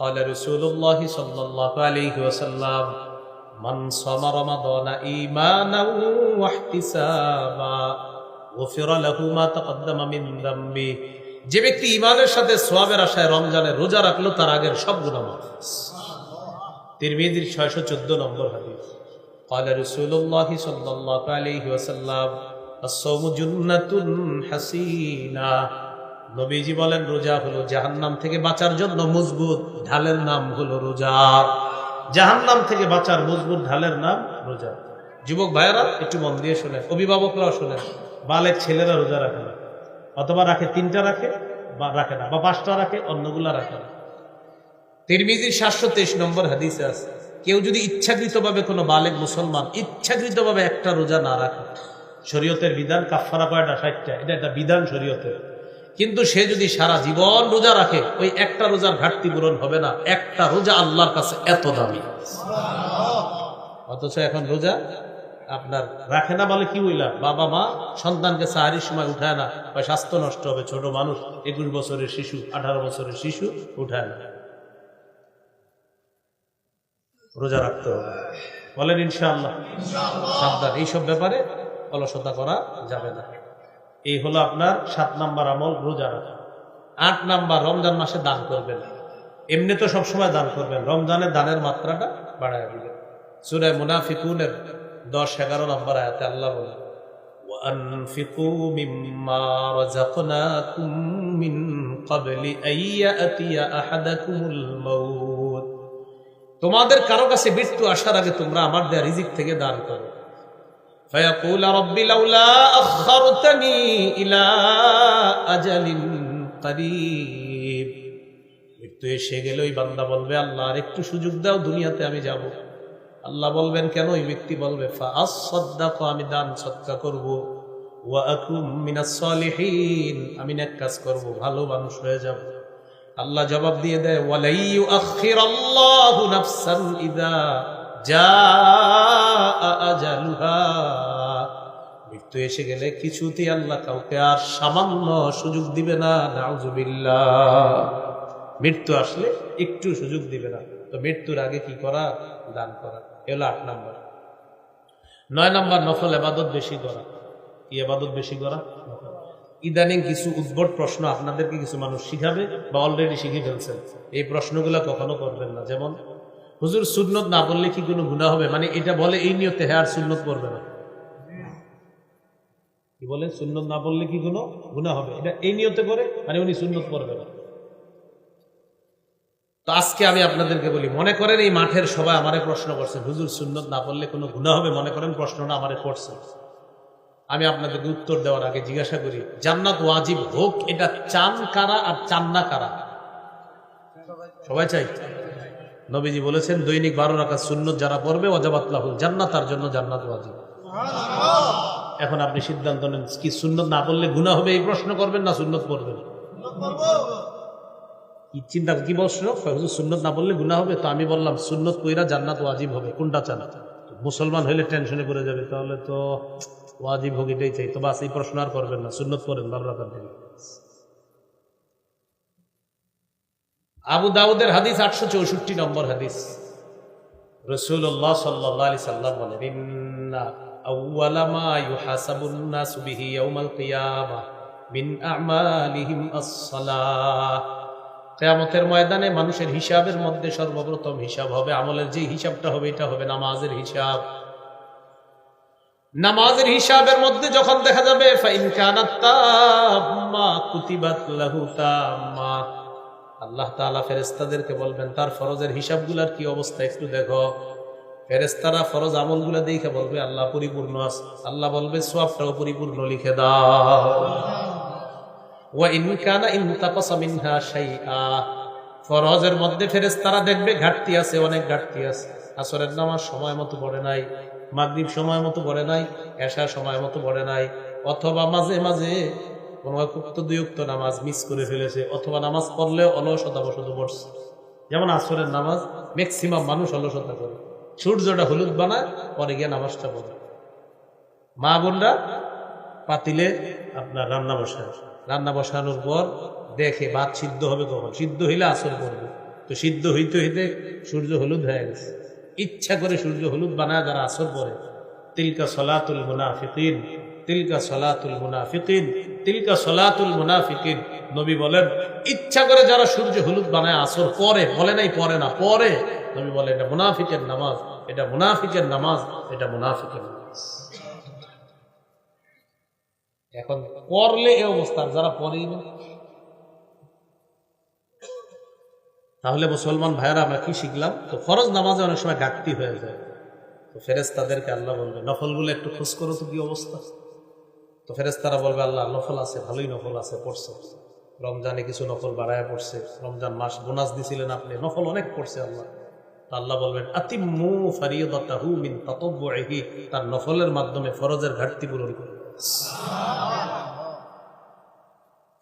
قال رسول الله صلى الله عليه وسلم من صام رمضان إيمانا واحتسابا غفر له ما تقدم من ذنبه যে ব্যক্তি ইমানের সাথে সোয়াবের আশায় রমজানের রোজা রাখলো তার আগের সব গুণাম তিরমিজির ছয়শো চোদ্দ নম্বর হাদিস قال رسول الله صلى الله عليه وسلم الصوم جنة حسينة নবীজি বলেন, রোজা হলো জাহান্নাম থেকে বাঁচার জন্য মজবুত ঢালের নাম হলো রোজা। জাহান্নাম থেকে বাঁচার মজবুত ঢালের নাম রোজা। যুবক ভাইয়েরা, একটু মন দিয়ে শোনেন, অভিভাবকরাও শোনেন, বালের ছেলেরা রোজা রাখে না। অথবা রাখে, তিনটা রাখে, বা রাখে না, বা পাঁচটা রাখে, অন্যগুলা রাখে না। তিরমিজির সাতশো তেইশ নম্বর হাদিসে আছে, কেউ যদি ইচ্ছাকৃতভাবে কোনো বালেক মুসলমান ইচ্ছাকৃতভাবে একটা রোজা না রাখে, শরীয়তের বিধান কাফারা কয়টা ষাটটা এটা একটা বিধান শরীয়তের। কিন্তু সে যদি সারা জীবন রোজা রাখে, ওই একটা রোজার ঘাটতি পূরণ হবে না। একটা রোজা আল্লাহর কাছে এত দামি। অথচ এখন রোজা আপনার রাখে না বলে কি হইলা? বাবা মা সন্তানকে সাহারির সময় উঠায় না। বা স্বাস্থ্য নষ্ট হবে, ছোট মানুষ, একুশ বছরের শিশু, আঠারো বছরের শিশু উঠায় না। রোজা রাখতে হবে। বলেন ইনশাআল্লাহ। সাবধান। এইসব ব্যাপারে অলসতা করা যাবে না। এই হলো আপনার সাত নাম্বার আমল রোজা রাখা আট নাম্বার রমজান মাসে দান করবেন এমনি তো সবসময় দান করবেন রমজানের দানের মাত্রাটা বাড়ায় দিবেন সুরায় মুনাফিকুনের দশ এগারো নম্বর আয়াতে আল্লাহ বলেন وأنفقوا مما رزقناكم من قبل أن يأتي أحدكم الموت তোমাদের কারো কাছে মৃত্যু আসার আগে তোমরা আমার দেয়া রিজিক থেকে দান করো فيقول رب لولا أخرتني إلى أجل قريب মৃত্যু এসে গেলে ওই বান্দা বলবে আল্লাহ আর একটু সুযোগ দাও দুনিয়াতে আমি যাব আল্লাহ বলবেন কেন ওই ব্যক্তি বলবে ফাআসসাদদাক আমি দান সৎকা করব ওয়া আকুম মিনাস সলিহিন আমি নেক কাজ করব ভালো মানুষ হয়ে যাব আল্লাহ জবাব দিয়ে দেয় ওয়ালাই ইউআখিরাল্লাহু নাফসান ইযা জাআ আজালুহা মৃত্যু এসে গেলে কিছুতেই আল্লাহ কাউকে আর সামান্য সুযোগ দিবে না, নাউজুবিল্লাহ। মৃত্যু আসলে একটু সুযোগ দিবে না। তো মৃত্যুর আগে কি করা? দান করা। এলো আট নম্বর। নয় নম্বর, নফল এবাদত বেশি করা। কি এবাদত বেশি করা? ইদানিং কিছু উদ্ভট প্রশ্ন আপনাদেরকে কিছু মানুষ শিখাবে বা অলরেডি শিখে ফেলছেন। এই প্রশ্নগুলো কখনো করবেন না। যেমন হুজুর সুন্নত না বললে কি কোনো গুণা হবে? মানে এটা বলে এই নিয়তে হ্যাঁ আর সুন্নত পড়বে না। কি বলে? সুন্নত না বললে কি কোনো গুণা হবে? এটা এই নিয়তে করে মানে উনি সুন্নত করবে না। তো আজকে আমি আপনাদেরকে বলি, মনে করেন এই মাঠের সবাই আমারে প্রশ্ন করছেন হুজুর, সুন্নত না বললে কোনো গুণা হবে? মনে করেন প্রশ্নটা আমারে করছে। আমি আপনাদেরকে উত্তর দেওয়ার আগে জিজ্ঞাসা করি, জান্নাত ওয়াজিব হোক, এটা চান কারা আর চান না কারা? সবাই চাই? নবীজি বলেছেন দৈনিক বারো রাখা সুন্নত যারা পড়বে অজাবাতলাহুল জান্নাত তার জন্য জান্নাত ওয়াজিব। এখন আপনি সিদ্ধান্ত নেন কি সুন্নত না পড়লে গুণা হবে এই প্রশ্ন করবেন না সুন্নত পড়বেন? কি চিন্তা কি প্রশ্ন? সুন্নত না বললে গুণা হবে? তো আমি বললাম সুন্নত কইরা জান্নাত ওয়াজিব হবে কোনটা চান? মুসলমান হইলে টেনশনে পড়ে যাবে তাহলে তো ওয়াজিব হোক এটাই চাই। তো বাস এই প্রশ্ন আর করবেন না সুন্নত করেন বারো রাখার দিন আবু দাউদের হাদিস আটশো চৌষট্টি নম্বর হাদিস। রসুল্লাহ সাল্লাহ আলি সাল্লাম বলেন কেয়ামতের ময়দানে মানুষের হিসাবের মধ্যে সর্বপ্রথম হিসাব হবে, আমলের যে হিসাবটা হবে, এটা হবে নামাজের হিসাব। নামাজের হিসাবের মধ্যে যখন দেখা যাবে আল্লাহ তাআলা ফেরেশতাদেরকে বলবেন, তার ফরজের হিসাবগুলার কি অবস্থা একটু দেখো। ফেরেস্তারা ফরজ আমলগুলা দেখে বলবে, আল্লাহ পরিপূর্ণ আছে আল্লাহ বলবে সওয়াবটাও পরিপূর্ণ, লিখে দাও। ফরজের মধ্যে ফেরেশতারা দেখবে, ঘাটতি আছে, অনেক ঘাটতি আছে। আসরের নামাজ সময় মতো পড়ে নাই, মাগরিব সময় মতো পড়ে নাই এশা সময় মতো পড়ে নাই, অথবা মাঝে মাঝে দুই উক্ত নামাজ মিস করে ফেলেছে, অথবা নামাজ পড়লেও অলসতা বসত পড়ছে। যেমন আসরের নামাজ ম্যাক্সিমাম মানুষ অলসতা করে। সূর্যটা হলুদ বানায়, পরে গিয়ে নামাজটা পড়ে। মা বোনরা পাতিলে আপনার রান্না বসায়। রান্না বসানোর পর দেখে ভাত সিদ্ধ হবে কখন? সিদ্ধ হইলে আসর করবে তো সিদ্ধ হইতে হইতে সূর্য হলুদ হয়ে গেছে। ইচ্ছা করে সূর্য হলুদ বানায়, যারা আসর পরে তিলকা সলাতুল মুনাফিকিন। তিলকা সলাতুল মুনাফিকিন, তিলকা সলাতুল মুনাফিকিন। নবী বলেন, ইচ্ছা করে যারা সূর্য হলুদ বানায় আসর পরে, বলে নাই পরে না, পরে। নবী এটা মুনাফিকের নামাজ, এটা মুনাফিকের নামাজ, এটা মুনাফিকের এখন এই অবস্থা, যারা না। তাহলে মুসলমান ভাইয়েরা, আমরা কি শিখলাম? তো ফরজ নামাজে অনেক সময় ঘাটতি হয়ে যায়। তো ফেরেস তাদেরকে আল্লাহ বলবে, নফলগুলো একটু খোঁজ করো তো কি অবস্থা। তো ফেরেস তারা বলবে, আল্লাহ, নফল আছে, ভালোই নফল আছে, পড়ছে। রমজানে কিছু নফল বাড়ায় পড়ছে। রমজান মাস বোনাস দিছিলেন আপনি, নফল অনেক পড়ছে আল্লাহ। আল্লাহ বলবেন আতিমু ফারিয়াদাতাহু মিন তাতাব্বুইহি। তার নফলের মাধ্যমে ফরজের ঘাটতি পূরণ করবে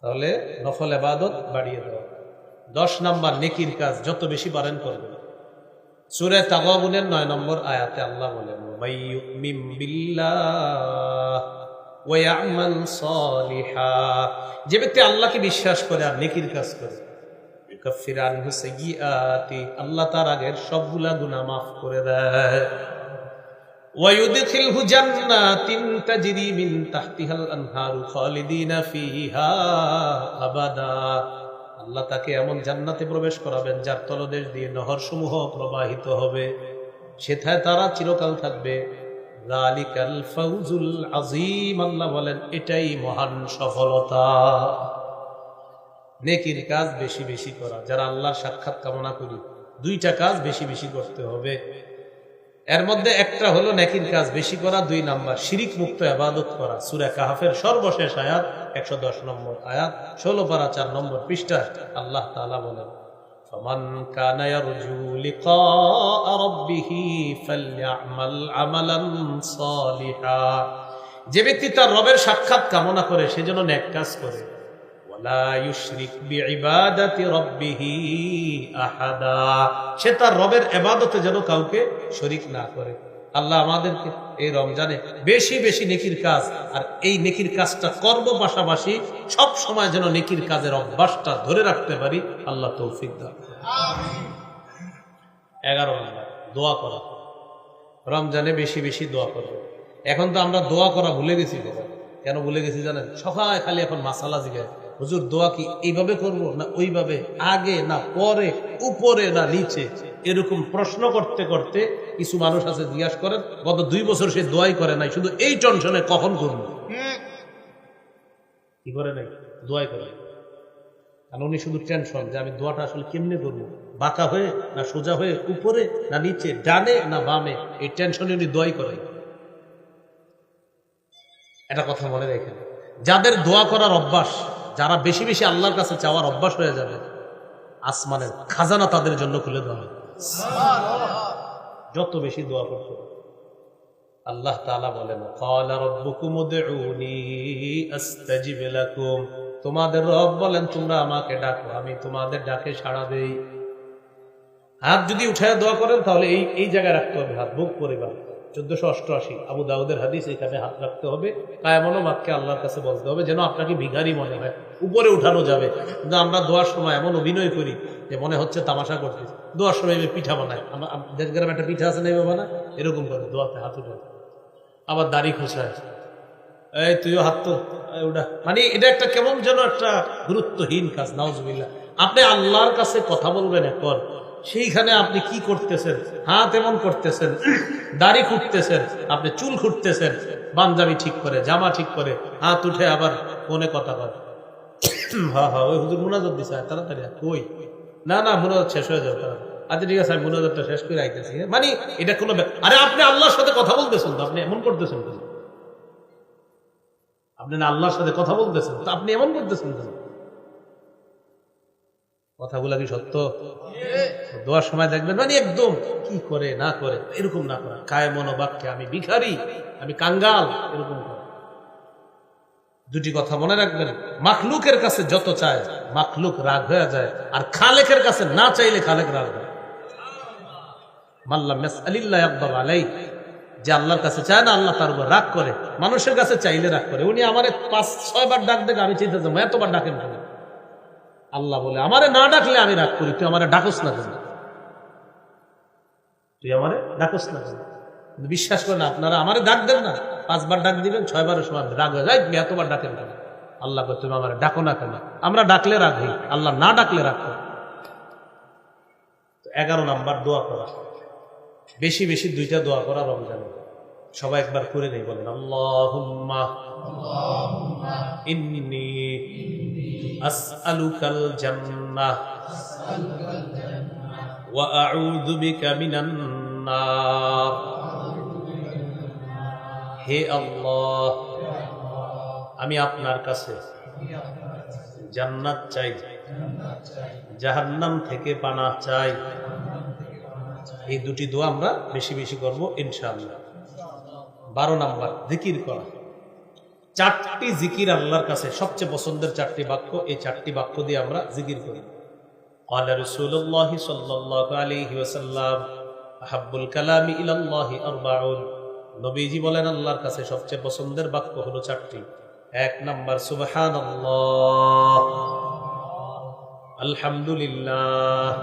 তাহলে নফল এবাদত বাড়িয়ে দেওয়া দশ নাম্বার, নেকির কাজ, যত বেশি পারেন করবেন সুরে তাগাবুনের নয় নম্বর আয়াতে আল্লাহ বলেন "ওয়াই ইউমিন বিল্লাহ। ওয়া ইয়ামাল সালিহা যে ব্যক্তি আল্লাহকে বিশ্বাস করে আর নেকির কাজ করে ইউকাফির আনহু সাইয়্যাতি আল্লাহ তার আগের সবগুলা গুনাহ মাফ করে দেয় ويدخله جنات تجري من تحتها الأنهار خالدين فيها أبدا আল্লাহ তাকে এমন জান্নাতে প্রবেশ করাবেন যার তলদেশ দিয়ে নহর সমূহ প্রবাহিত হবে সেথায় তারা চিরকাল থাকবে যালিকাল ফাউজুল আজিম আল্লাহ বলেন, এটাই মহান সফলতা। নেকির কাজ বেশি বেশি করা, যারা আল্লাহর সাক্ষাৎ কামনা করি, দুইটা কাজ বেশি বেশি করতে হবে। এর মধ্যে একটা হলো নেকির কাজ বেশি করা, দুই নাম্বার শিরিক মুক্ত আবাদত করা। সুরা কাহাফের সর্বশেষ আয়াত, একশো দশ নম্বর আয়াত, ষোলো পারা চার নম্বর পৃষ্ঠা আল্লাহ তাআলা বলেন فمن كان يرجو لقاء ربه فليعمل عملا صالحا যে ব্যক্তি তার রবের সাক্ষাৎ কামনা করে সেজন্য নেক কাজ করে ওয়ালা ইউশরিক বিইবাদাতি রাব্বিহি আহাদা সে তার রবের ইবাদতে যেন কাউকে শরীক না করে আল্লাহ আমাদেরকে এই রমজানে বেশি বেশি নেকির কাজ আর এই নেকির কাজটা করব পাশাপাশি সব সময় যেন নেকির কাজের অভ্যাসটা ধরে রাখতে পারি আল্লাহ তৌফিক দান এগারো নম্বর দোয়া করা। রমজানে বেশি বেশি দোয়া করবে। এখন তো আমরা দোয়া করা ভুলে গেছি কেন ভুলে গেছি জানেন? সকালে খালি এখন মাসালা জিগায় হুজুর, দোয়া কি এইভাবে করব না ওইভাবে? আগে না পরে, উপরে না নিচে? এরকম প্রশ্ন করতে করতে কিছু মানুষ আছে জিজ্ঞাসা করেন, গত দুই বছর সে দোয়াই করে নাই, শুধু এই টেনশনে কখন করব? কি করে নাই? দোয়াই করে। কারণ উনি শুধু টেনশন যে আমি দোয়াটা আসলে কেমনে করব? বাঁকা হয়ে না সোজা হয়ে উপরে না নিচে? ডানে না বামে? এই টেনশনে উনি দোয়াই করে এটা কথা মনে রেখেন, যাদের দোয়া করার অভ্যাস যারা বেশি বেশি আল্লাহর কাছে চাওয়ার অভ্যাস হয়ে যাবে, আসমানের খাজানা তাদের জন্য খুলে দেওয়া যত বেশি দোয়া করতে আল্লাহ তাআলা বলেন তোমাদের রব বলেন, তোমরা আমাকে ডাকো, আমি তোমাদের ডাকে সাড়া দেই। হাত যদি উঠায় দোয়া করেন, তাহলে এই এই জায়গায় রাখতে হবে হাত, বুক পরিবার চোদ্দশো অষ্টআশি, আবু দাউদের হাদিস, এখানে হাত রাখতে হবে। কায়ামনো বাক্যে আল্লাহর কাছে বলতে হবে, যেন আপনাকে ভিখারি মনে হয়। উপরে উঠানো যাবে। কিন্তু আমরা দোয়ার সময় এমন অভিনয় করি যে মনে হচ্ছে তামাশা করতে দোয়ার সময় এভাবে পিঠা বানায়। আমরা দেশ গ্রামে একটা পিঠা আছে না এভাবে বানায়? এরকম করে দোয়াতে হাত উঠে আবার দাড়ি খোঁচায়। এই তুইও হাত তো ওটা মানে এটা একটা কেমন যেন একটা গুরুত্বহীন কাজ, নাউজুবিল্লাহ। আপনি আল্লাহর কাছে কথা বলবেন এখন সেইখানে আপনি কি করতেছেন? হাত এমন করতেছেন, দাড়ি খুঁটতেছেন, আপনি চুল খুঁটতেছেন পাঞ্জাবি ঠিক করে, জামা ঠিক করে, হাত উঠে আবার ফোনে কথা বলে। হা হা, ওই হুজুর দিছে তাড়াতাড়ি। কই না না শেষ হয়ে যাবে। আচ্ছা ঠিক আছে, আমি শেষ করে আইতেছি হ্যাঁ? মানে এটা কোনো আরে, আপনি আল্লাহর সাথে কথা বলতেছেন তো, আপনি এমন করতেছেন? আপনি না আল্লাহর সাথে কথা বলতেছেন তো, আপনি এমন করতেছেন? কথাগুলা কি সত্য দোয়ার সময় দেখবেন মানে একদম কি করে, না করে, এরকম না করে কায় মনোবাক্যে আমি ভিখারি, আমি কাঙ্গাল, এরকম করে দুটি কথা মনে রাখবেন, মাখলুকের কাছে যত চায়, মাখলুক রাগ হয়ে যায়, আর খালেকের কাছে না চাইলে খালেক রাগ হয়। মাল্লা মেস আলিল্লাহ আকবর আলাই যে আল্লাহর কাছে চায় না, আল্লাহ তার উপর রাগ করে। মানুষের কাছে চাইলে রাগ করে। উনি আমার পাঁচ, ছয় বার ডাক দেখে আমি চিন্তা যাব এতবার ডাকেন কেন? আল্লাহ বলে, আমারে না ডাকলে আমি রাগ করি, তুই আমারে ডাকস না তুই আমারে ডাকস না কিন্তু বিশ্বাস করেন, আপনারা আমারে ডাক দেন না। পাঁচবার ডাক দিবেন ছয়বারের সময় রাগ হয়ে যায় এতবার ডাকেন কেন আল্লাহ কয়, তুমি আমার ডাকো না কেন? আমরা ডাকলে রাগ হই আল্লাহ না ডাকলে রাগ করি। এগারো নাম্বার দোয়া করা। বেশি বেশি দুইটা দোয়া করা রমজানে। সবাই একবার করে নেই বলেন আল্লাহুম্মা ইন্নি আসআলুকাল জান্নাহ ওয়া আউযু বিকা হে আল্লাহ, আমি আপনার কাছে জান্নাত চাই, জাহান্নাম থেকে পানা চাই। এই দুটি দোয়া আমরা বেশি বেশি করব, ইনশাআল্লাহ। বারো নাম্বার, জিকির করা। চারটি জিকির আল্লাহর কাছে, সবচেয়ে পছন্দের চারটি বাক্য, এই চারটি বাক্য দিয়ে আমরা জিকির করি। আল্লাহ রসুল্লাহ সাল্লাহ আলী ওসাল্লাম আহাবুল কালামি ইলাল্লাহি আরবাউল নবীজি বলেন, আল্লাহর কাছে সবচেয়ে পছন্দের বাক্য হলো চারটি। এক নাম্বার সুবহান আলহামদুলিল্লাহ।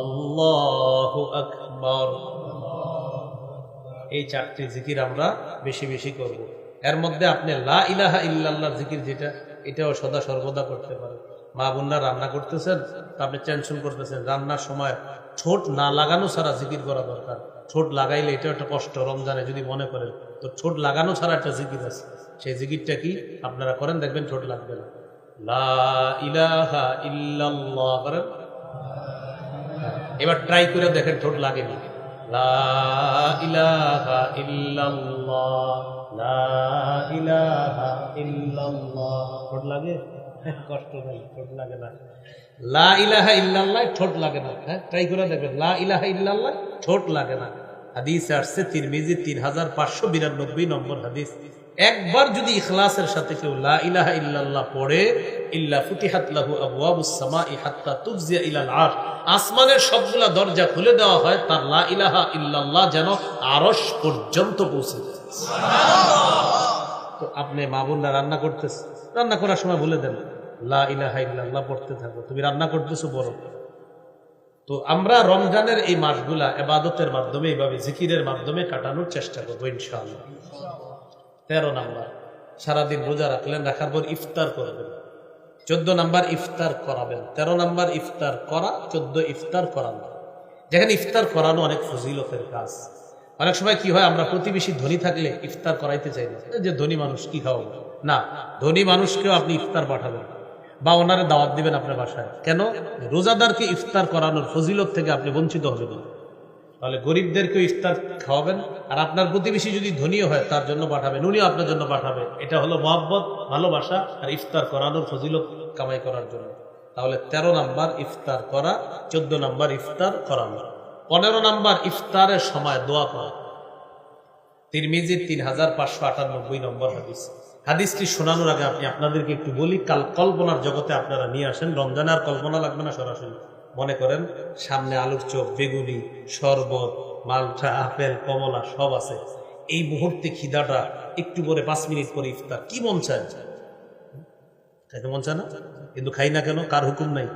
আল্লাহু এই চারটি জিকির আমরা বেশি বেশি করব। এর মধ্যে আপনি লা ইলাহা ইল্লাল্লাহ জিকির যেটা, এটাও সদা সর্বদা করতে পারেন। মা বোনরা রান্না করতেছেন আপনি টেনশন করতেছেন। রান্নার সময় ঠোঁট না লাগানো ছাড়া জিকির করা দরকার। ঠোঁট লাগাইলে এটা একটা কষ্ট, রমজানে যদি মনে করেন, তো ঠোঁট লাগানো ছাড়া একটা জিকির আছে। সেই জিকিরটা কি? আপনারা করেন, দেখবেন ঠোঁট লাগবে না। লা ইলাহা করেন। এবার ট্রাই করে দেখেন ঠোঁট লাগেনি লা ইলাহা ইলাহা ঠোঁট লাগে? কষ্ট নাই, ঠোঁট লাগে না। লা ইলাহা ইল্লাল্লাহ, ঠোঁট লাগে না। হ্যাঁ ট্রাই করে দেখবেন, লা ইলাহা ইল্লাল্লাহ, ঠোঁট লাগে না। হাদিস আসছে, তিরমিজি তিন হাজার পাঁচশো বিরানব্বই নম্বর হাদিস। একবার যদি ইখলাসের সাথে কেউ লা ইলাহা ইল্লাল্লাহ পড়ে, ইল্লা ফুতিহাত লাহু আবওয়াবুস সামাই হাত্তা তুফজিয়া ইলাল আরশ। আসমানের সবগুলা দরজা খুলে দেওয়া হয়, তার লা ইলাহা ইল্লাল্লাহ যেন আরশ পর্যন্ত পৌঁছে যায়। তো আপনি মা বোনরা রান্না করতেছে, রান্না করার সময় বলে দেন। লা পড়তে থাকো। তুমি রান্না করতেছো বড় তো আমরা রমজানের এই মাসগুলা এবাদতের মাধ্যমে, এইভাবে জিকিরের মাধ্যমে কাটানোর চেষ্টা করব, ইনশাআল্লাহ। তেরো নাম্বার, সারাদিন রোজা রাখলেন, রাখার পর ইফতার করবেন চোদ্দ নাম্বার, ইফতার করাবেন। তেরো নাম্বার, ইফতার করা, চোদ্দ ইফতার করানো। যেখানে ইফতার করানো অনেক ফজিলতের কাজ। অনেক সময় কি হয়, আমরা প্রতিবেশী ধনী থাকলে ইফতার করাইতে চাই না। যে ধনী মানুষ কি খাওয়াবো? না, ধনী মানুষকেও আপনি ইফতার পাঠাবেন। বা ওনারে দাওয়াত দিবেন আপনার বাসায়। কেন? রোজাদারকে ইফতার করানোর ফজিলত থেকে আপনি বঞ্চিত হবেন তাহলে গরিবদেরকেও ইফতার খাওয়াবেন, আর আপনার প্রতিবেশী যদি ধনীও হয়, তার জন্য পাঠাবেন, উনিও আপনার জন্য পাঠাবে। এটা হলো মহব্বত, ভালোবাসা আর ইফতার করানোর ফজিলত কামাই করার জন্য। তাহলে ১৩ নাম্বার ইফতার করা, চোদ্দ নাম্বার ইফতার করানো। পনেরো নাম্বার ইফতারের সময় দোয়া করা। তিরমিজির তিন হাজার পাঁচশো আটানব্বই নম্বর হাদিস। হাদিসটি শোনানোর আগে আপনি আপনাদেরকে একটু বলি, কাল কল্পনার জগতে আপনারা নিয়ে আসেন। রমজানে আর কল্পনা লাগবে না সরাসরি। মনে করেন, সামনে আলুর চোখ বেগুনি, শরবত, মালটা, আপেল, কমলা, সব আছে। এই মুহূর্তে খিদাটা একটু পরে পাঁচ মিনিট পরে ইফতার। কি মন চায়? খাইতে মন চায় না? কিন্তু খাই না কেন? কার হুকুম নাই?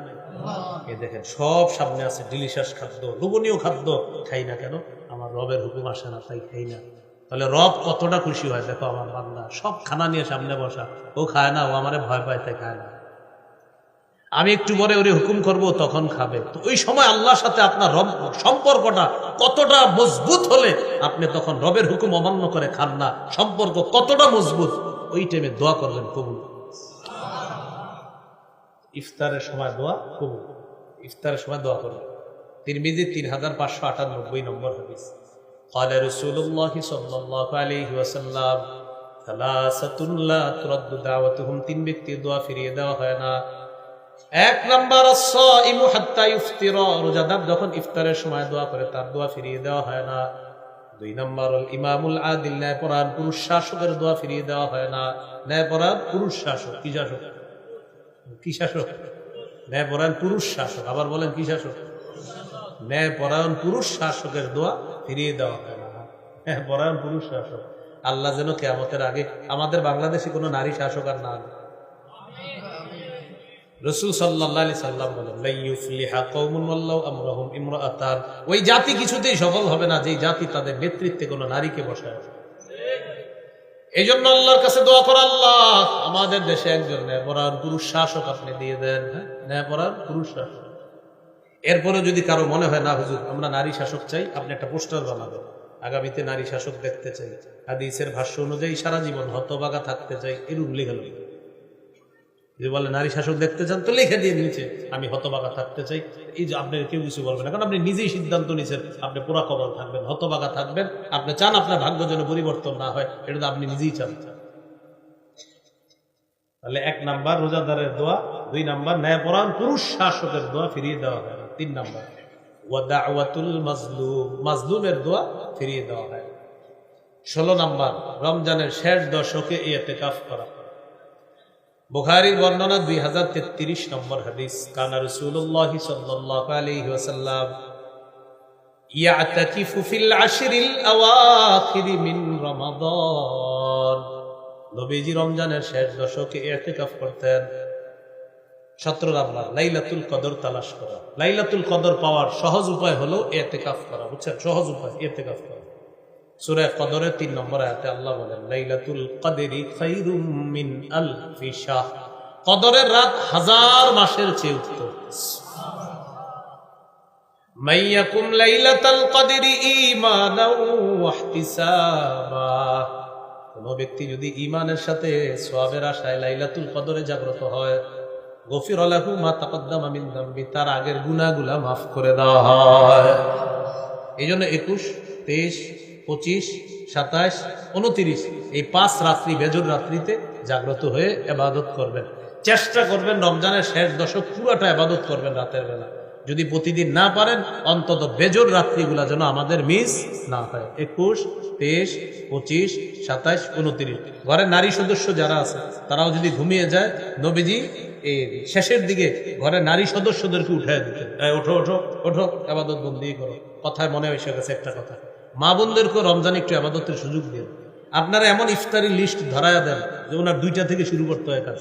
এই দেখেন, সব সামনে আছে। ডিলিশিয়াস খাদ্য, লোভনীয় খাদ্য। খাই না কেন? আমার রবের হুকুম আসে না, তাই খাই না। তাহলে রব কতটা খুশি হয়, দেখো আমার বান্দা। সব খানা নিয়ে সামনে বসা। ও খায় না, ও আমারে ভয় পায়, তাই খায় না। আমি একটু পরে ওরে হুকুম করব তখন খাবে। তো ওই সময় আল্লাহর সাথে আপনার রব, সম্পর্কটা কতটা মজবুত হলে আপনি তখন রবের হুকুম অমান্য করে খান না। সম্পর্ক কতটা মজবুত, ওই টাইমে দোয়া করবেন কবুল। ইফতারের সময় দোয়া, কবুল। ইফতারের সময় দোয়া করবেন তিরমিজি তিন হাজার পাঁচশো আটানব্বই নম্বর হাদিস। قال رسول الله صلى الله عليه وسلم ثلاثة لا ترد دعوتهم তিন ব্যক্তির দোয়া ফিরিয়ে দেওয়া হয় না এক নাম্বার ইমু হাত্তা ইফতির রোজাদার যখন ইফতারের সময় দোয়া করে তার দোয়া ফিরিয়ে দেওয়া হয় না দুই নম্বর ইমামুল আদিল ন্যায় পরাণ পুরুষ শাসকের দোয়া ফিরিয়ে দেওয়া হয় না ন্যায় পরাণ পুরুষ শাসক কি শাসক কি শাসক ন্যায় পরায়ণ পুরুষ শাসক আবার বলেন কি শাসক ন্যায় পরায়ণ পুরুষ শাসকের দোয়া ফিরিয়ে দেওয়া হয় না। হ্যাঁ পরায়ণ পুরুষ শাসক। আল্লাহ যেন কেয়ামতের আগে আমাদের বাংলাদেশে কোনো নারী শাসক আর না। ওই জাতি কিছুতেই সফল হবে না যে জাতি তাদের নেতৃত্বে কোনো নারীকে এই জন্য আল্লাহর কাছে আল্লাহ, আমাদের দেশে একজন পুরুষ শাসক আপনি দিয়ে দেন। হ্যাঁ পুরুষ শাসক। এরপরে যদি কারও মনে হয়, না হুজুর, আমরা নারী শাসক চাই, আপনি একটা পোস্টার বানাবেন। আগামীতে নারী শাসক দেখতে চাই, হাদিসের ভাষ্য অনুযায়ী সারা জীবন হতবাগা থাকতে চাই, এরূপ লিখে লিখে যদি বলে, নারী শাসক দেখতে চান, তো লিখে দিয়ে নিচে, আমি হতবাগা থাকতে চাই। এই যে আপনি কেউ কিছু বলবেন না, কারণ আপনি নিজেই সিদ্ধান্ত নিছেন আপনি পুরা কবল থাকবেন, হতবাগা থাকবেন, আপনি চান আপনার ভাগ্য যেন পরিবর্তন না হয়, এটা তো আপনি নিজেই চান। তাহলে এক নাম্বার রোজাদারের দোয়া, দুই নাম্বার ন্যায়পরায়ণ পুরুষ শাসকের দোয়া ফিরিয়ে দেওয়া। হয়। তিন নাম্বার। ওয়াদাওয়াতুল মাজলুম, মাজলুমের দোয়া ফিরিয়ে দেওয়া হয়। ষোলো নাম্বার, রমজানের শেষ দশকে ইয়েতেকাফ করা। বুখারীর বর্ণনা দুই হাজার তেত্রিশ নম্বর হাদিস। কানা রসুল্লাহ সাল্লাহ আলাইহি ওয়াসাল্লাম, ইয়াতাকিফু ফিল আশরিল আওয়াখিরি মিন রমাদান। নবীজি রমজানের শেষ দশকে ইতিকাফ করতেন। নাম্বার লাইলাতুল কদর তালাশ করা। লাইলাতুল কদর পাওয়ার সহজ উপায় হলো এতেকাফ করা। বুঝছেন? সহজ উপায়, এতেকাফ করা। সূরা কদরের তিন নম্বর আয়াতে আল্লাহ বলেন, লাইলাতুল কদরি খাইরুম মিন আলফি শাহ। কদরের রাত হাজার মাসের চেয়ে উত্তম। মাইয়াকুম লাইলাতাল কদরি ঈমানাও ওয়াহতিসাবা। কোন ব্যক্তি যদি ঈমানের সাথে সোয়াবের আশায় লাইলাতুল কদরে জাগ্রত হয় গফির আলাহু মা তাকদ্দাম মিন দাম্বি, তার আগের গুনাগুলা মাফ করে দেওয়া হয়। এই জন্য একুশ, তেইশ, পঁচিশ সাতাশ উনতিরিশ, এই পাঁচ রাত্রি বেজর রাত্রিতে জাগ্রত হয়ে এবাদত করবেন। চেষ্টা করবেন রমজানের শেষ দশক পুরোটা এবাদত করবেন রাতের বেলা। যদি প্রতিদিন না পারেন, অন্তত বেজর রাত্রিগুলা যেন আমাদের মিস না হয়। একুশ, তেইশ, পঁচিশ সাতাশ উনত্রিশ। ঘরের নারী সদস্য যারা আছে, তারাও যদি ঘুমিয়ে যায়, নবীজি এই শেষের দিকে ঘরের নারী সদস্যদেরকে উঠায় দিতেন। এই, ওঠো ওঠো ওঠো, আবাদত বন্দি করো। কথায় মনে এসে গেছে একটা কথা। মা বোনদেরকেও রমজান একটু আবাদতের সুযোগ দিন। আপনারা এমন ইফতারি লিস্ট ধরায়া দেন যে ওনার দুইটা থেকে শুরু করতে হয় কাজ।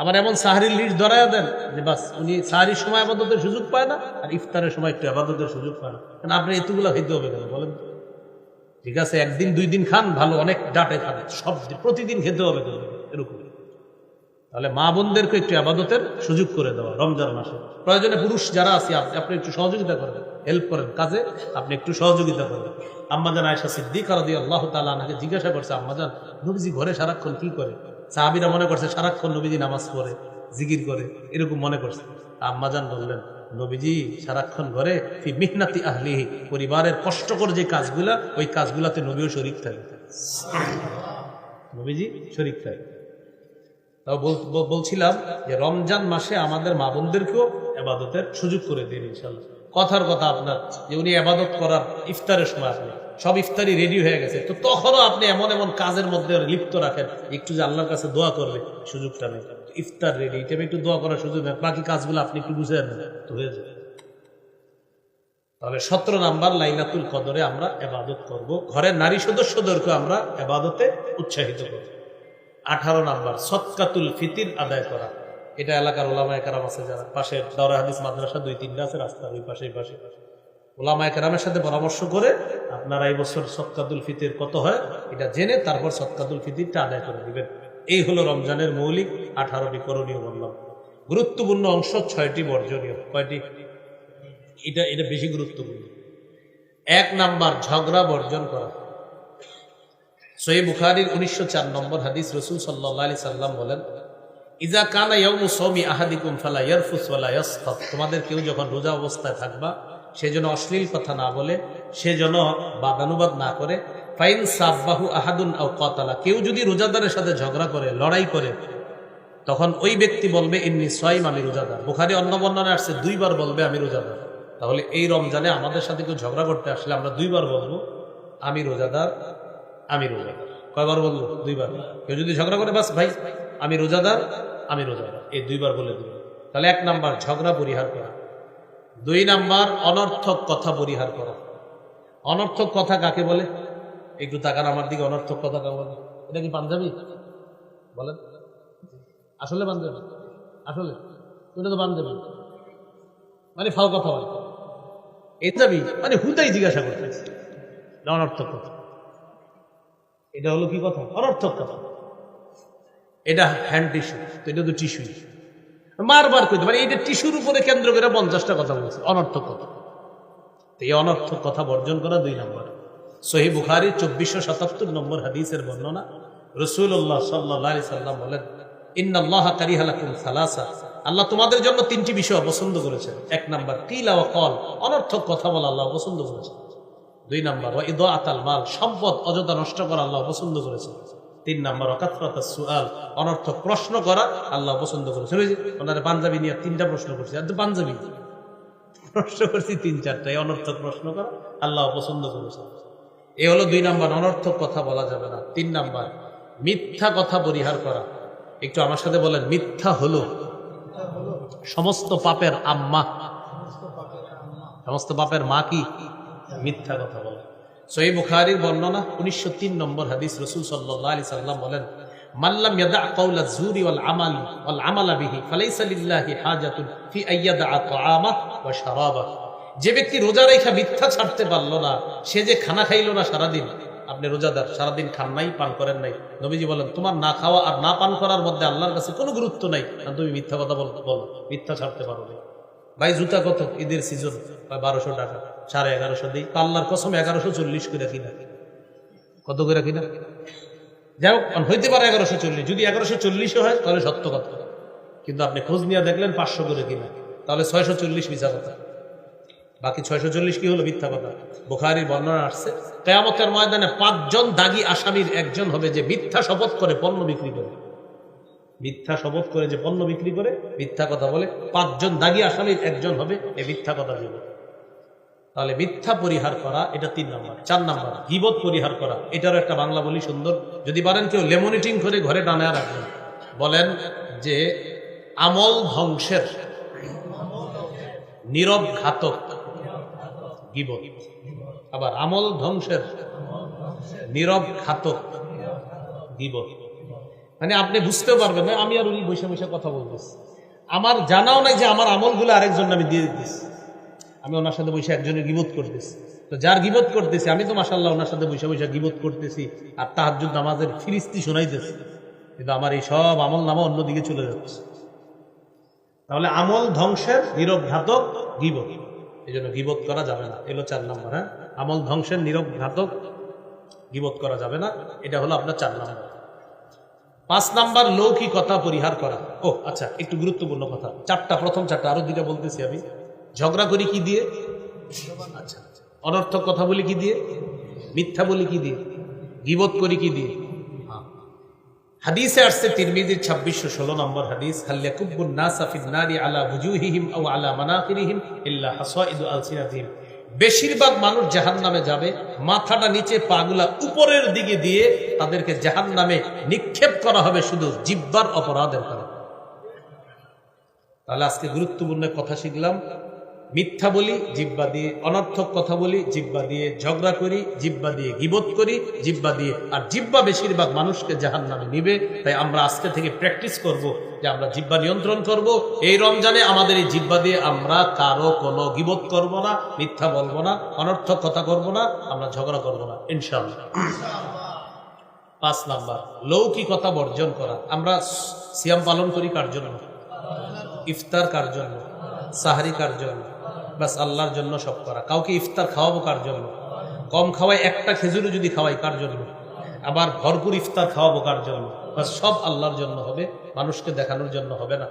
আবার এমন সাহারির লিস্ট ধরায়া দেন যে বাস, উনি সাহারির সময় আবাদতের সুযোগ পায় না, আর ইফতারের সময় একটু আবাদতের সুযোগ পায় না। কারণ আপনি এতগুলো খেতে হবে কেন, বলেন ঠিক আছে, একদিন, দুই দিন খান, ভালো, অনেক ডাটে খান সব প্রতিদিন খেতে হবে কেন, এরকম। তাহলে মা বোনদেরকে একটু আবাদতের সুযোগ করে দেওয়া, রমজান মাসে। প্রয়োজনে পুরুষ যারা আছে আপনি একটু সহযোগিতা করেন হেল্প করেন কাজে, আপনি একটু সহযোগিতা করেন। আম্মাজান আয়সা সিদ্দিক দিয়ে আল্লাহ তালা আমাকে জিজ্ঞাসা করছে আম্মাজান নবীজি ঘরে সারাক্ষণ কি করে? সাহাবিরা মনে করছে, সারাক্ষণ নবীজি নামাজ পড়ে, জিকির করে, এরকম মনে করছে। আম্মাজান বললেন, নবীজি সারাক্ষণ ঘরে, ফি মিহনাতি আহলিহি, পরিবারের কষ্টকর যে কাজগুলা, ওই কাজগুলাতে নবীও শরিক থাকে। নবীজি শরিক থাকে। বলছিলাম যে রমজান মাসে আমাদের মা বোনদেরকেও এবাদতের সুযোগ করে দিন ইনশাল্লাহ। কথার কথা আপনার, যে উনি এবাদত করার ইফতারের সময় আপনি সব ইফতারি রেডি হয়ে গেছে। তো তখনও আপনি এমন এমন কাজের মধ্যে লিপ্ত রাখেন, একটু যে আল্লাহর কাছে দোয়া করবে সুযোগটা নেই। ইফতার রেডি এটা একটু দোয়া করার সুযোগ নেই। বাকি কাজগুলো আপনি একটু বুঝে নেন, তো হয়ে যাবে। তাহলে সতেরো নাম্বার লাইলাতুল কদরে আমরা এবাদত করব। ঘরের নারী সদস্যদেরকে আমরা এবাদতে উৎসাহিত করব। আঠারো নাম্বার সৎকাতুল ফিতির আদায় করা। এটা এলাকার ওলামায় কারাম আছে যারা। পাশে দরা হাদিস মাদ্রাসা দুই তিনটা আছে, রাস্তার ওই পাশে পাশে ওলামায় কারামের সাথে পরামর্শ করে, আপনারা এই বছর সৎকাতুল ফিতির কত হয়, এটা জেনে তারপর সৎকাতুল ফিতিরটা আদায় করে দিবেন এই হলো রমজানের মৌলিক আঠারোটি করণীয় বললাম গুরুত্বপূর্ণ অংশ ছয়টি বর্জনীয়। কয়টি? এটা এটা বেশি গুরুত্বপূর্ণ। এক নাম্বার, ঝগড়া বর্জন করা। সহি বুখারির উনিশশো চার নম্বর হাদিস রসুল সাল্লাহ আলি সাল্লাম বলেন ইজা কানা ইয়াউমু সৌমি আহাদিকুম ফালা ইয়ারফুস ইয়াসখাত। তোমাদের কেউ যখন রোজা অবস্থায় থাকবা সে যেন অশ্লীল কথা না বলে, সে যেন বাদানুবাদ না করে। ফাইন সাব্বাহু আহাদুন আও কতালা। কেউ যদি রোজাদারের সাথে ঝগড়া করে, লড়াই করে, তখন ওই ব্যক্তি বলবে, ইন্নি সোয়াইম আমি রোজাদার। বুখারি অন্য বর্ণনা আসছে, দুইবার বলবে, আমি রোজাদার। তাহলে এই রমজানে আমাদের সাথে কেউ ঝগড়া করতে আসলে আমরা দুইবার বলব, আমি রোজাদার আমি রোজাদার। কয়বার বলব দুইবার। কেউ যদি ঝগড়া করে, বাস ভাই, আমি রোজাদার আমি রোজাদার। এই দুইবার বলে দিব তাহলে এক নাম্বার, ঝগড়া পরিহার করা। দুই নাম্বার, অনর্থক কথা পরিহার করা। অনর্থক কথা কাকে বলে? একটু তাকান আমার দিকে, অনর্থক কথা কাকে বলে? এটা কি পাঞ্জাবি? বলেন। আসলে পাঞ্জাবি? আসলে? ওটা তো পাঞ্জাবি। মানে ফাও কথা বলে। এটাবি মানে হুদাই জিজ্ঞাসা করতেছে এটা অনর্থক কথা। এটা হলো কি কথা? অনর্থক কথা। এটা হ্যান্ড টিস্যু। তো এটা তো টিস্যু। বারবার কইতে মানে এটা টিস্যুর উপরে কেন্দ্র করে পঞ্চাশটা কথা বলছে, অনর্থক কথা। এই অনর্থক কথা বর্জন করা দুই নম্বর। সহি বুখারি চব্বিশশো সাতাত্তর নম্বর হাদিসের বর্ণনা। রসুল্লাহ সাল্লাহ সাল্লাম বলেন, ইন্নাল্লাহ কারিহালাকুম সালাসা। আল্লাহ তোমাদের জন্য তিনটি বিষয় পছন্দ করেছেন। এক নাম্বার, কিলা ও কল, অনর্থক কথা বলা আল্লাহ পছন্দ করেছেন। দুই নাম্বার ও ইদ আতাল মাল, সম্পদ অযথা নষ্ট করা আল্লাহ পছন্দ করেছেন। তিন নাম্বার সুআল অনর্থক প্রশ্ন করা, আল্লাহ পছন্দ করেছে। ওনারা পাঞ্জাবি নিয়ে তিনটা প্রশ্ন করছে আর তো পাঞ্জাবি। প্রশ্ন করছি তিন চারটা অনর্থক প্রশ্ন করা, আল্লাহ পছন্দ করেছে। এ হলো দুই নাম্বার, অনর্থক কথা বলা যাবে না। তিন নাম্বার, মিথ্যা কথা পরিহার করা। একটু আমার সাথে বলেন, মিথ্যা হলো। সমস্ত পাপের আম্মা। সমস্ত পাপের মা কি? মিথ্যা কথা বলে। সহি বুখারির বর্ণনা উনিশশো তিন নম্বর হাদিস রসুল সাল্লাহ আলি সাল্লাম বলেন মাল্লাম ইয়াদা কওলা জুরি ওয়াল আমালি ওয়াল আমালা বিহি, ফালাইসা হাজাতুন ফি আইয়াদা তাআমা ওয়া শারাবা যে ব্যক্তি রোজা রেখা মিথ্যা ছাড়তে পারল না, সে যে খানা খাইলো না সারাদিন, আপনি রোজাদার, সারাদিন খান নাই, পান করেন নাই। নবীজি বলেন, তোমার না খাওয়া আর না পান করার মধ্যে আল্লাহর কাছে কোনো গুরুত্ব নাই। আর তুমি মিথ্যা কথা বল, বলো, মিথ্যা ছাড়তে পারো ভাই, জুতা কত ঈদের সিজন বারোশো টাকা। সাড়ে এগারোশো দিই। পাল্লার কসম এগারোশো চল্লিশ করে কিনা। কত করে কিনা? যাই হোক হইতে পারে এগারোশো চল্লিশ। যদি এগারোশো চল্লিশে হয়, তাহলে সত্য কথা। কিন্তু আপনি খোঁজ নিয়ে দেখলেন পাঁচশো করে কিনা। তাহলে ছয়শো চল্লিশ মিশা কথা। বাকি ছয়শো চল্লিশ কি হলো মিথ্যা কথা? বুখারির বর্ণনা আসছে, কেয়ামতের ময়দানে পাঁচজন দাগি আসামির একজন হবে যে মিথ্যা শপথ করে পণ্য বিক্রি করে। মিথ্যা শপথ করে যে পণ্য বিক্রি করে, মিথ্যা কথা বলে পাঁচজন দাগি আসামির একজন হবে এই মিথ্যা কথা দিব তাহলে মিথ্যা পরিহার করা, এটা তিন নম্বর। চার নম্বর, গিবত পরিহার করা। এটারও একটা বাংলা বলি সুন্দর। যদি পারেন কেউ লেমনিটিং করে ঘরে টানা রাখবেন। বলেন যে, আমল ধ্বংসের নীরব ঘাতক গিবত। আবার আমল ধ্বংসের নীরব ঘাতক গিবত। মানে আপনি বুঝতেও পারবেন আমি আর উনি বসে বসে কথা বলতেছি। আমার জানাও নাই যে আমার আমলগুলো আরেকজন আমি দিয়ে দিতেছি। আমি ওনার সাথে বসে একজনের গিবত করতেছি। তো যার গিবত করতেছি, আমি তো মাসাল্লাহ ওনার সাথে বসে বসে গিবত করতেছি আর তাহাজুদ নামাজের ফিরিস্তি শোনাইতেছি। কিন্তু আমার এই সব আমল নামা অন্যদিকে চলে যাচ্ছে। তাহলে আমল ধ্বংসের নীরব ঘাতক গিবত। এই জন্য গিবত করা যাবে না। এলো চার নম্বর হ্যাঁ? আমল ধ্বংসের নীরব ঘাতক গিবত করা যাবে না। এটা হলো আপনার চার নম্বর। পাঁচ নাম্বার, লৌকিকতা পরিহার করা। ও আচ্ছা একটু গুরুত্বপূর্ণ কথা। চারটা, প্রথম চারটা, আরও দুইটা বলতেছি আমি। ঝগড়া করি কি দিয়ে? আচ্ছা। অনর্থক কথা বলি কি দিয়ে? মিথ্যা বলি কি দিয়ে? গিবত করি কি দিয়ে? হ্যাঁ। হাদিসে আসছে তিরমিজির ছাব্বিশশো ষোলো নম্বর হাদিস হাল্লাকুব্বুন নাসা ফিন আলা বুজুহিহিম আও আলা মানাকিরিহিম ইল্লা হাসাইদু আলসিনাতিহিম। বেশিরভাগ মানুষ জাহান নামে যাবে মাথাটা নিচে পাগুলা উপরের দিকে দিয়ে তাদেরকে জাহান নামে নিক্ষেপ করা হবে শুধু জিব্বার অপরাধের কারণে। তাহলে আজকে গুরুত্বপূর্ণ কথা শিখলাম। মিথ্যা বলি জিব্বা দিয়ে অনর্থক কথা বলি জিব্বা দিয়ে ঝগড়া করি জিব্বা দিয়ে গিবত করি জিব্বা দিয়ে, আর জিব্বা বেশিরভাগ মানুষকে জাহান নামে নিবে। তাই আমরা আজকে থেকে প্র্যাকটিস করব যে আমরা জিব্বা নিয়ন্ত্রণ করব। এই রমজানে আমাদের এই জিব্বা দিয়ে আমরা কারও কোনো গিবত করব না, মিথ্যা বলব না, অনর্থক কথা করব না, আমরা ঝগড়া করব না ইনশাল্লাহ পাঁচ নাম্বার লৌকিকতা বর্জন করা। আমরা সিয়াম পালন করি কার জন্য? ইফতার কার জন্য? সাহারি কার জন্য? বাস আল্লাহর জন্য সব করা। কাউকে ইফতার খাওয়াবো কার জন্য? কম খাওয়াই একটা খেজুরও যদি খাওয়াই কার জন্য? আবার ভরপুর ইফতার খাওয়াবো কার জন্য? বাস সব আল্লাহর জন্য হবে, মানুষকে দেখানোর জন্য হবে না।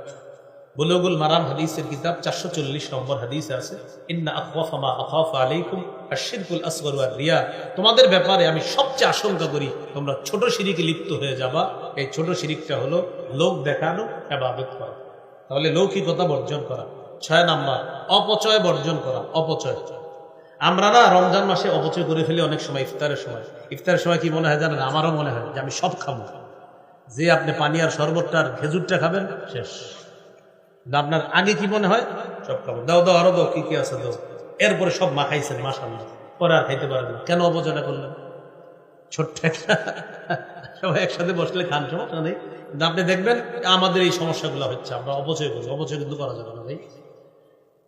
বুলুগুল মারাম হাদিসের কিতাব চারশো চল্লিশ নম্বর হাদিসে আছে, ইন্না আখওয়াফামা আখাফা আলাইকুম আশিরকুল আসগর রিয়া। তোমাদের ব্যাপারে আমি সবচেয়ে আশঙ্কা করি, তোমরা ছোট শিরিকে লিপ্ত হয়ে যাবা। এই ছোট শিরিকটা হলো লোক দেখানো, এবাদত করা। তাহলে লৌকিকতা বর্জন করা। ছয় নাম্বার, অপচয় বর্জন করা, অপচয়। আমরা না রমজান মাসে অপচয় করে ফেলি অনেক সময়, ইফতারের সময়। ইফতারের সময় কি মনে হয় জানেন? আমারও মনে হয় যে আমি সব খাব। যে আপনি পানি আর শরবতটা আর খেজুরটা খাবেন, শেষ। আপনার আগে কি মনে হয়? সব খাব। দাও দাও, আরও দাও, কি কি আছে দাও। এরপরে সব মাখাইছেন মাসাল্লাহ পরে আর খাইতে পারবেন। কেন অপচয়টা করলেন? ছোট্ট একটা সবাই একসাথে বসলে খান, সমস্যা নেই। কিন্তু আপনি দেখবেন আমাদের এই সমস্যাগুলো হচ্ছে, আমরা অপচয় করি। অপচয় কিন্তু করা যাবে না ভাই।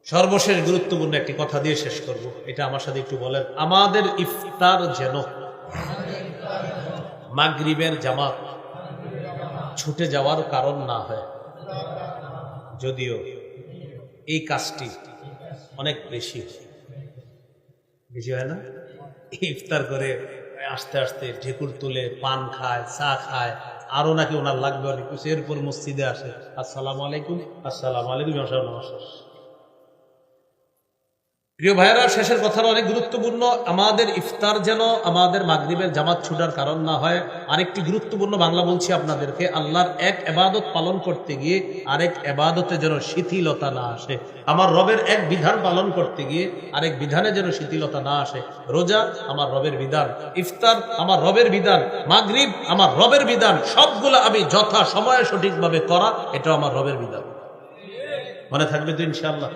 সর্বশেষ গুরুত্বপূর্ণ একটি কথা দিয়ে শেষ করব। এটা আমার সাথে একটু বলেন। আমাদের ইফতার যেন মাগরিবের জামাত ছুটে যাওয়ার কারণ না হয়, যদিও এই কাজটি অনেক বেশি। বেশি হয় না? ইফতার করে আস্তে আস্তে ঢেকুর তুলে পান খায়, চা খায় আরও নাকি ওনার লাগবে অনেক কিছু। এরপর মসজিদে আসে। আসসালামু আলাইকুম। আসসালামু আলাইকুম নমস্কার। প্রিয় ভাইয়েরা, শেষের কথাটা অনেক গুরুত্বপূর্ণ। আমাদের ইফতার যেন আমাদের মাগরিবের জামাত ছুটার কারণ না হয়, আরেকটি গুরুত্বপূর্ণ বাংলা বলছি আপনাদেরকে, আল্লাহর এক এবাদত পালন করতে গিয়ে আরেক এবাদতে যেন শিথিলতা না আসে। আমার রবের এক বিধান পালন করতে গিয়ে আরেক বিধানে যেন শিথিলতা না আসে। রোজা আমার রবের বিধান, ইফতার আমার রবের বিধান, মাগরিব আমার রবের বিধান, সবগুলো আমি যথা সময়ে সঠিকভাবে করা এটা আমার রবের বিধান। মনে থাকবে তো ইনশাআল্লাহ?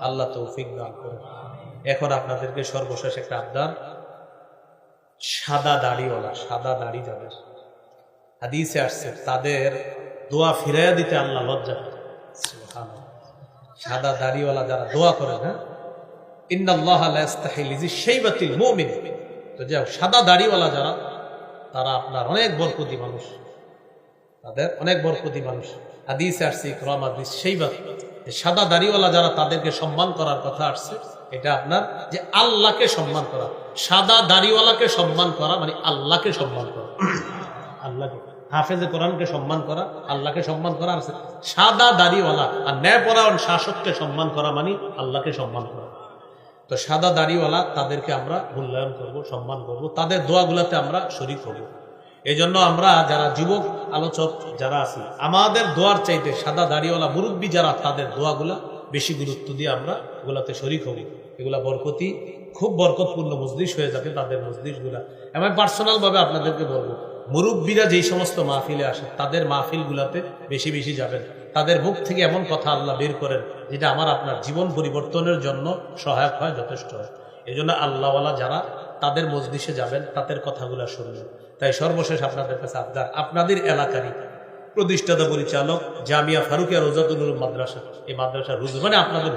আল্লাহ তৌফিক দান করে এখন আপনাদেরকে সর্বশেষ একটা আবদার। সাদা দাড়িওয়ালা, সাদা দাড়ি যাদের। হাদিসে আসছে, তাদের দোয়া ফিরাইয়া দিতে আল্লাহ লজ্জা করে। সাদা দাড়িওয়ালা যারা দোয়া করেন হ্যাঁ? ইন্নাল্লাহ লা ইয়াস্তাহি লিযিশাইবাতিল মুমিন তো যাও সাদা দাড়িওয়ালা যারা, তারা আপনার অনেক বরকতি মানুষ। তাদের অনেক বরকতি মানুষ। হাদিসে আসছে, ইকরাম হাদিস সেইবাত সাদা দাড়িওয়ালা যারা তাদেরকে সম্মান করার কথা আসছে, এটা আপনার যে আল্লাহকে সম্মান করা। সাদা দাড়িওয়ালাকে সম্মান করা মানে আল্লাহকে সম্মান করা। আল্লাহকে। হাফেজে কোরআনকে সম্মান করা, আল্লাহকে সম্মান করা আছে। সাদা দাড়িওয়ালা আর ন্যায়পরায়ণ শাসককে সম্মান করা মানে আল্লাহকে সম্মান করা। তো সাদা দাড়িওয়ালা তাদেরকে আমরা মূল্যায়ন করব, সম্মান করব, তাদের দোয়াগুলাতে আমরা শরিক হব। এই জন্য আমরা যারা যুবক, আলোচক যারা আছি, আমাদের দোয়ার চাইতে সাদা দাড়িওয়ালা মুরব্বী যারা, তাদের দোয়াগুলা বেশি গুরুত্ব দিয়ে আমরা এগুলাতে শরিক হব। এগুলা বরকতি, খুব বরকতপূর্ণ মজলিস হয়ে যাবে তাদের মজলিসগুলা। আমি পার্সোনাল ভাবে আপনাদেরকে বলব, মুরব্বীরা যেই সমস্ত মাহফিলে আসে, তাদের মাহফিলগুলাতে বেশি বেশি যাবেন। তাদের মুখ থেকে এমন কথা আল্লাহ বের করেন, যেটা আমার আপনার জীবন পরিবর্তনের জন্য সহায়ক হয়, যথেষ্ট হয়। এই জন্য আল্লাহওয়ালা যারা তাদের মজলিসে যাবেন, তাদের কথাগুলো শুনবেন। তাই সর্বশেষ আপনাদের কাছে আবদার, আপনাদের এলাকারই প্রতিষ্ঠাতা পরিচালক জামিয়া ফারুকিয়া উলুম মাদ্রাসা। এই মাদ্রাসার রুজু মানে আপনাদের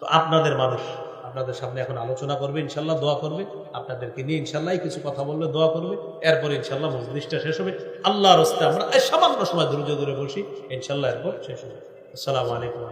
তো আপনাদের মানুষ, আপনাদের সামনে এখন আলোচনা করবে, ইনশাল্লাহ দোয়া করবে। আপনাদেরকে নিয়ে ইনশাল্লাহ কিছু কথা বললে দোয়া করবে। এরপর ইনশাল্লাহ মজলিসটা শেষ হবে। আল্লাহ রস্তে আমরা সামান্য সময় দূরে দূরে বসি। ইনশাল্লাহ এরপর শেষ হবে। আসসালামু আলাইকুম।